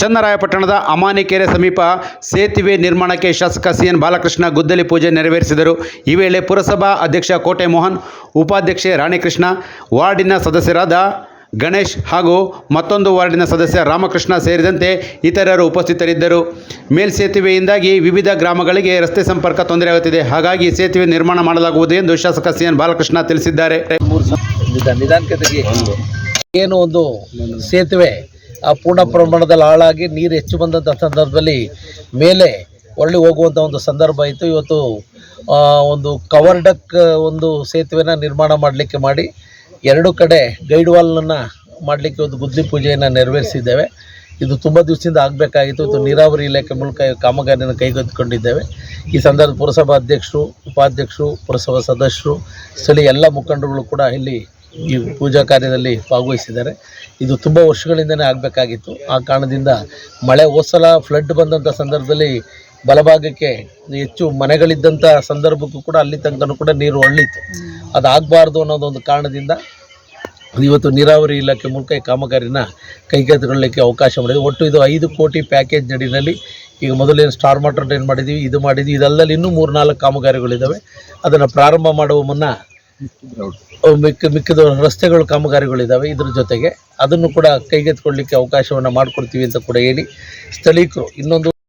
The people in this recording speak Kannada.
ಚನ್ನರಾಯಪಟ್ಟಣದ ಅಮಾನಿಕೆರೆ ಸಮೀಪ ಸೇತುವೆ ನಿರ್ಮಾಣಕ್ಕೆ ಶಾಸಕ ಸಿಎನ್ ಬಾಲಕೃಷ್ಣ ಗುದ್ದಲಿ ಪೂಜೆ ನೆರವೇರಿಸಿದರು. ಈ ವೇಳೆ ಪುರಸಭಾ ಅಧ್ಯಕ್ಷ ಕೋಟೆ ಮೋಹನ್, ಉಪಾಧ್ಯಕ್ಷೆ ರಾಣಿಕೃಷ್ಣ, ವಾರ್ಡಿನ ಸದಸ್ಯರಾದ ಗಣೇಶ್ ಹಾಗೂ ಮತ್ತೊಂದು ವಾರ್ಡಿನ ಸದಸ್ಯ ರಾಮಕೃಷ್ಣ ಸೇರಿದಂತೆ ಇತರರು ಉಪಸ್ಥಿತರಿದ್ದರು. ಮೇಲ್ಸೇತುವೆಯಿಂದಾಗಿ ವಿವಿಧ ಗ್ರಾಮಗಳಿಗೆ ರಸ್ತೆ ಸಂಪರ್ಕ ತೊಂದರೆಯಾಗುತ್ತಿದೆ ಹಾಗಾಗಿ ಸೇತುವೆ ನಿರ್ಮಾಣ ಮಾಡಲಾಗುವುದು ಎಂದು ಶಾಸಕ ಸಿಎನ್ ಬಾಲಕೃಷ್ಣ ತಿಳಿಸಿದ್ದಾರೆ. ಏನು ಒಂದು ಸೇತುವೆ ಆ ಪೂರ್ಣ ಪ್ರಮಾಣದಲ್ಲಿ ಹಾಳಾಗಿ ನೀರು ಹೆಚ್ಚು ಬಂದಂಥ ಸಂದರ್ಭದಲ್ಲಿ ಮೇಲೆ ಒಳ್ಳೆ ಹೋಗುವಂಥ ಒಂದು ಸಂದರ್ಭ ಇತ್ತು ಇವತ್ತು ಒಂದು ಕವರ್ ಡಕ್ ಒಂದು ಸೇತುವೆನ ನಿರ್ಮಾಣ ಮಾಡಲಿಕ್ಕೆ ಮಾಡಿ ಎರಡು ಕಡೆ ಗೈಡ್ ವಾಲನ್ನು ಮಾಡಲಿಕ್ಕೆ ಒಂದು ಗುದ್ಲಿ ಪೂಜೆಯನ್ನು ನೆರವೇರಿಸಿದ್ದೇವೆ. ಇದು ತುಂಬ ದಿವಸದಿಂದ ಆಗಬೇಕಾಗಿತ್ತು. ಇದು ನೀರಾವರಿ ಇಲಾಖೆ ಮೂಲಕ ಕಾಮಗಾರಿಯನ್ನು ಕೈಗೆತ್ತಿಕೊಂಡಿದ್ದೇವೆ. ಈ ಸಂದರ್ಭ ಪುರಸಭಾ ಅಧ್ಯಕ್ಷರು, ಉಪಾಧ್ಯಕ್ಷರು, ಪುರಸಭಾ ಸದಸ್ಯರು, ಸ್ಥಳೀಯ ಎಲ್ಲ ಮುಖಂಡರುಗಳು ಕೂಡ ಇಲ್ಲಿ ಈ ಪೂಜಾ ಕಾರ್ಯದಲ್ಲಿ ಭಾಗವಹಿಸಿದ್ದಾರೆ. ಇದು ತುಂಬ ವರ್ಷಗಳಿಂದನೇ ಆಗಬೇಕಾಗಿತ್ತು. ಆ ಕಾರಣದಿಂದ ಮಳೆ ಹೋಸಲ ಫ್ಲಡ್ ಬಂದಂಥ ಸಂದರ್ಭದಲ್ಲಿ ಬಲಭಾಗಕ್ಕೆ ಹೆಚ್ಚು ಮನೆಗಳಿದ್ದಂಥ ಸಂದರ್ಭಕ್ಕೂ ಕೂಡ ಅಲ್ಲಿ ತನಕನೂ ಕೂಡ ನೀರು ಒಳ್ಳಿತ್ತು ಅದಾಗಬಾರ್ದು ಅನ್ನೋದೊಂದು ಕಾರಣದಿಂದ ಇವತ್ತು ನೀರಾವರಿ ಇಲಾಖೆ ಮೂಲಕ ಈ ಕಾಮಗಾರಿನ ಕೈಗೆತ್ತಿಕೊಳ್ಳಲಿಕ್ಕೆ ಅವಕಾಶ ಮಾಡಿದೆ. ಒಟ್ಟು ಇದು ಐದು ಕೋಟಿ ಪ್ಯಾಕೇಜ್ ನಡಿನಲ್ಲಿ ಈಗ ಮೊದಲೇನು ಸ್ಟಾರ್ ಮಾಟರ್ ಏನು ಮಾಡಿದ್ದೀವಿ ಇದು ಮಾಡಿದ್ವಿ. ಇದಲ್ಲದಲ್ಲಿ ಇನ್ನೂ ಮೂರು ನಾಲ್ಕು ಕಾಮಗಾರಿಗಳಿದ್ದಾವೆ ಅದನ್ನು ಪ್ರಾರಂಭ ಮಾಡುವ ಮುನ್ನ ಮಿಕ್ಕ ಮಿಕ್ಕಿದ ರಸ್ತೆಗಳು ಕಾಮಗಾರಿಗಳಿದ್ದಾವೆ ಇದ್ರ ಜೊತೆಗೆ ಅದನ್ನು ಕೂಡ ಕೈಗೆತ್ತಿಕೊಳ್ಳಲಿಕ್ಕೆ ಅವಕಾಶವನ್ನು ಮಾಡಿಕೊಡ್ತೀವಿ ಅಂತ ಕೂಡ ಹೇಳಿ ಸ್ಥಳೀಕರು ಇನ್ನೊಂದು